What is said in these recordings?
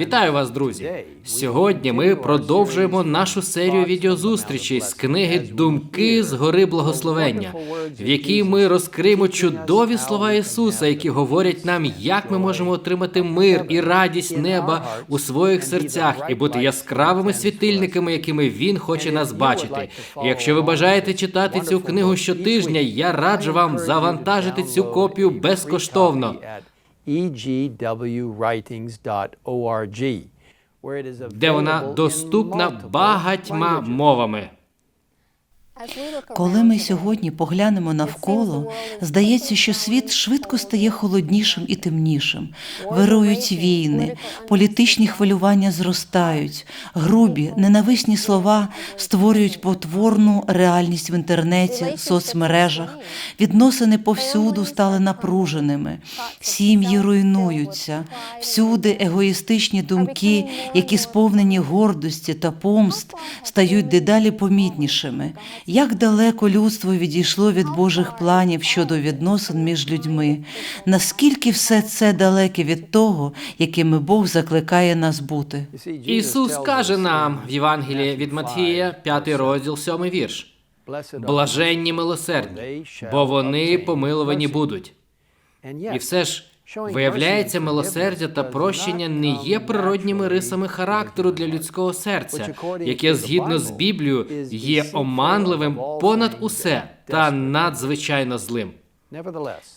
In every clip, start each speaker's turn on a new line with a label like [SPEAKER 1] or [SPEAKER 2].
[SPEAKER 1] Вітаю вас, друзі! Сьогодні ми продовжуємо нашу серію відеозустрічей з книги Думки з гори благословення, в якій ми розкриємо чудові слова Ісуса, які говорять нам, як ми можемо отримати мир і радість неба у своїх серцях і бути яскравими світильниками, якими Він хоче нас бачити. Якщо ви бажаєте читати цю книгу щотижня, я раджу вам завантажити цю копію безкоштовно.
[SPEAKER 2] egwritings.org,
[SPEAKER 1] де вона доступна багатьма мовами.
[SPEAKER 3] Коли ми сьогодні поглянемо навколо, здається, що світ швидко стає холоднішим і темнішим. Вирують війни, політичні хвилювання зростають, грубі, ненависні слова створюють потворну реальність в інтернеті, соцмережах. Відносини повсюду стали напруженими, сім'ї руйнуються, всюди егоїстичні думки, які сповнені гордості та помст, стають дедалі помітнішими. Як далеко людство відійшло від Божих планів щодо відносин між людьми? Наскільки все це далеке від того, якими Бог закликає нас бути?
[SPEAKER 1] Ісус каже нам в Євангелії від Матфія, 5 розділ, 7 вірш. Блаженні милосердні, бо вони помилувані будуть. І все ж виявляється, милосердя та прощення не є природніми рисами характеру для людського серця, яке згідно з Біблією є оманливим понад усе та надзвичайно злим.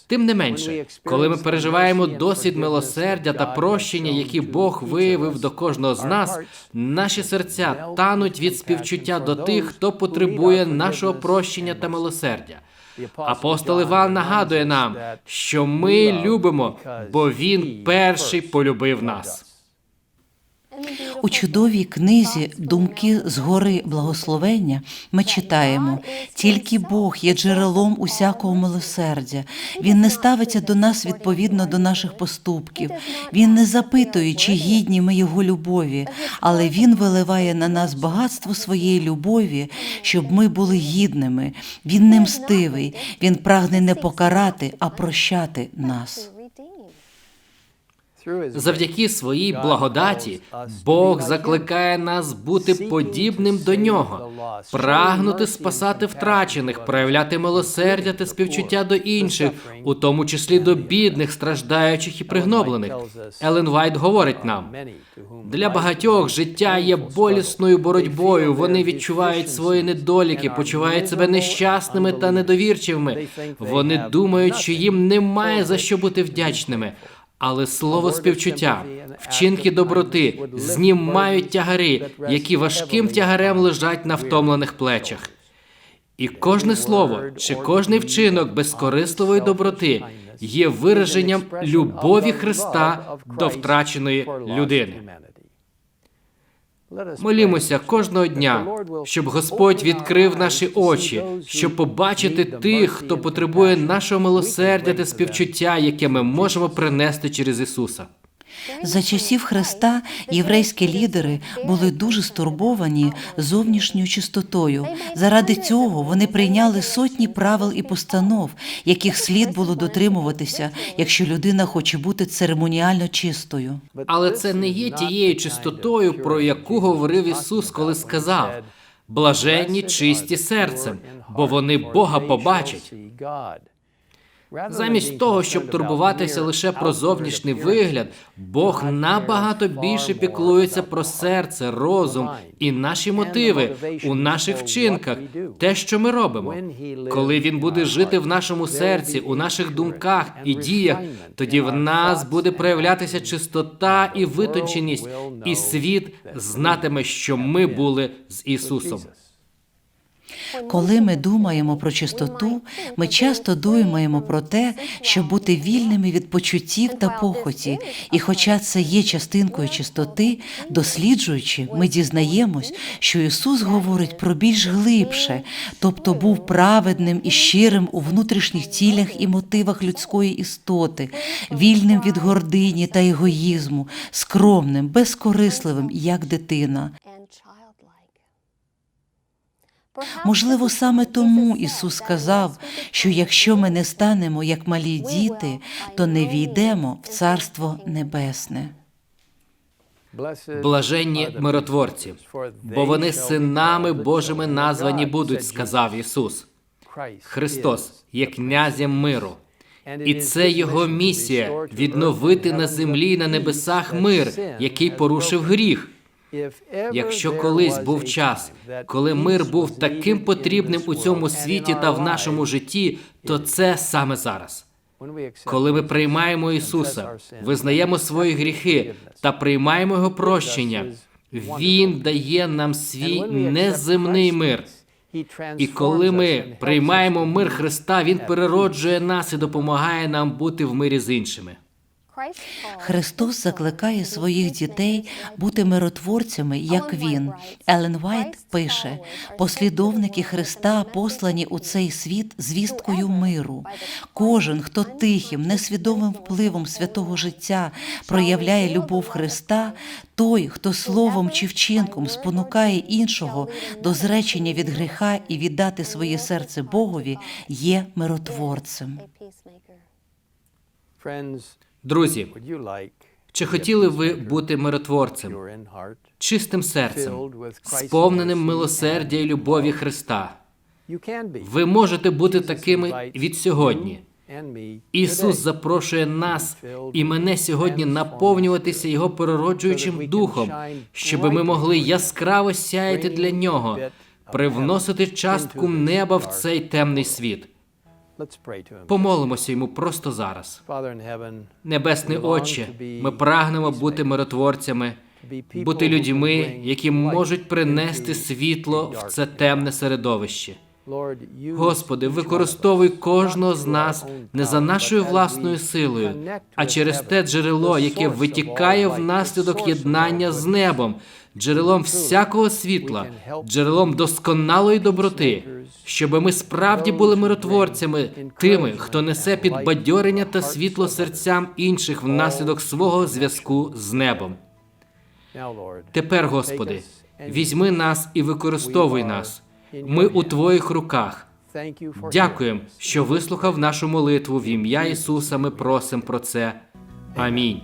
[SPEAKER 1] Тим не менше, коли ми переживаємо досвід милосердя та прощення, які Бог виявив до кожного з нас, наші серця тануть від співчуття до тих, хто потребує нашого прощення та милосердя. Апостол Іван нагадує нам, що ми любимо, бо він перший полюбив нас.
[SPEAKER 3] У чудовій книзі Думки з гори благословення ми читаємо: тільки Бог є джерелом усякого милосердя. Він не ставиться до нас відповідно до наших поступків. Він не запитує, чи гідні ми його любові, але він виливає на нас багатство своєї любові, щоб ми були гідними. Він не мстивий, він прагне не покарати, а прощати нас.
[SPEAKER 1] Завдяки своїй благодаті Бог закликає нас бути подібним до нього, прагнути спасати втрачених, проявляти милосердя та співчуття до інших, у тому числі до бідних, страждаючих і пригноблених. Елен Вайт говорить нам для багатьох життя є болісною боротьбою. Вони відчувають свої недоліки, почувають себе нещасними та недовірчивими. Вони думають, що їм немає за що бути вдячними. Але слово співчуття, вчинки доброти знімають тягари, які важким тягарем лежать на втомлених плечах. І кожне слово чи кожний вчинок безкорисливої доброти є вираженням любові Христа до втраченої людини. Молімося кожного дня, щоб Господь відкрив наші очі, щоб побачити тих, хто потребує нашого милосердя та співчуття, яке ми можемо принести через Ісуса.
[SPEAKER 3] За часів Христа єврейські лідери були дуже стурбовані зовнішньою чистотою. Заради цього вони прийняли сотні правил і постанов, яких слід було дотримуватися, якщо людина хоче бути церемоніально чистою.
[SPEAKER 1] Але це не є тією чистотою, про яку говорив Ісус, коли сказав: блаженні чисті серцем, бо вони Бога побачать. Замість того, щоб турбуватися лише про зовнішній вигляд, Бог набагато більше піклується про серце, розум і наші мотиви у наших вчинках, те, що ми робимо. Коли він буде жити в нашому серці, у наших думках і діях, тоді в нас буде проявлятися чистота і витонченість, і світ знатиме, що ми були з Ісусом.
[SPEAKER 3] Коли ми думаємо про чистоту, ми часто думаємо про те, щоб бути вільними від почуттів та похоті. І хоча це є частинкою чистоти, досліджуючи, ми дізнаємось, що Ісус говорить про більш глибше, тобто був праведним і щирим у внутрішніх цілях і мотивах людської істоти, вільним від гордині та егоїзму, скромним, безкорисливим, як дитина. Можливо, саме тому Ісус сказав, що якщо ми не станемо як малі діти, то не війдемо в Царство Небесне.
[SPEAKER 1] Блаженні миротворці, бо вони синами Божими названі будуть, сказав Ісус. Христос є князем миру. І це його місія відновити на землі і на небесах мир, який порушив гріх. Якщо колись був час, коли мир був таким потрібним у цьому світі та в нашому житті, то це саме зараз. Коли ми приймаємо Ісуса, визнаємо свої гріхи та приймаємо Його прощення, Він дає нам свій неземний мир. І коли ми приймаємо мир Христа, Він перероджує нас і допомагає нам бути в мирі з іншими.
[SPEAKER 3] Христос закликає своїх дітей бути миротворцями, як він. Елен Вайт пише: послідовники Христа послані у цей світ звісткою миру. Кожен, хто тихим, несвідомим впливом святого життя проявляє любов Христа, той, хто словом чи вчинком спонукає іншого до зречення від гріха і віддати своє серце Богові, є миротворцем.
[SPEAKER 1] Друзі, чи хотіли ви бути миротворцем, чистим серцем, сповненим милосердя і любові Христа? Ви можете бути такими від сьогодні. Ісус запрошує нас і мене сьогодні наповнюватися Його перероджуючим духом, щоб ми могли яскраво сяяти для нього, привносити частку неба в цей темний світ. Помолимося йому просто зараз. Небесний Отче, ми прагнемо бути миротворцями, бути людьми, які можуть принести світло в це темне середовище. Господи, використовуй кожного з нас не за нашою власною силою, а через те джерело, яке витікає внаслідок єднання з небом, джерелом всякого світла, джерелом досконалої доброти, щоб ми справді були миротворцями, тими, хто несе підбадьорення та світло серцям інших внаслідок свого зв'язку з небом. Тепер, Господи, візьми нас і використовуй нас. Ми у Твоїх руках. Дякуємо, що вислухав нашу молитву в ім'я Ісуса. Ми просимо про це. Амінь.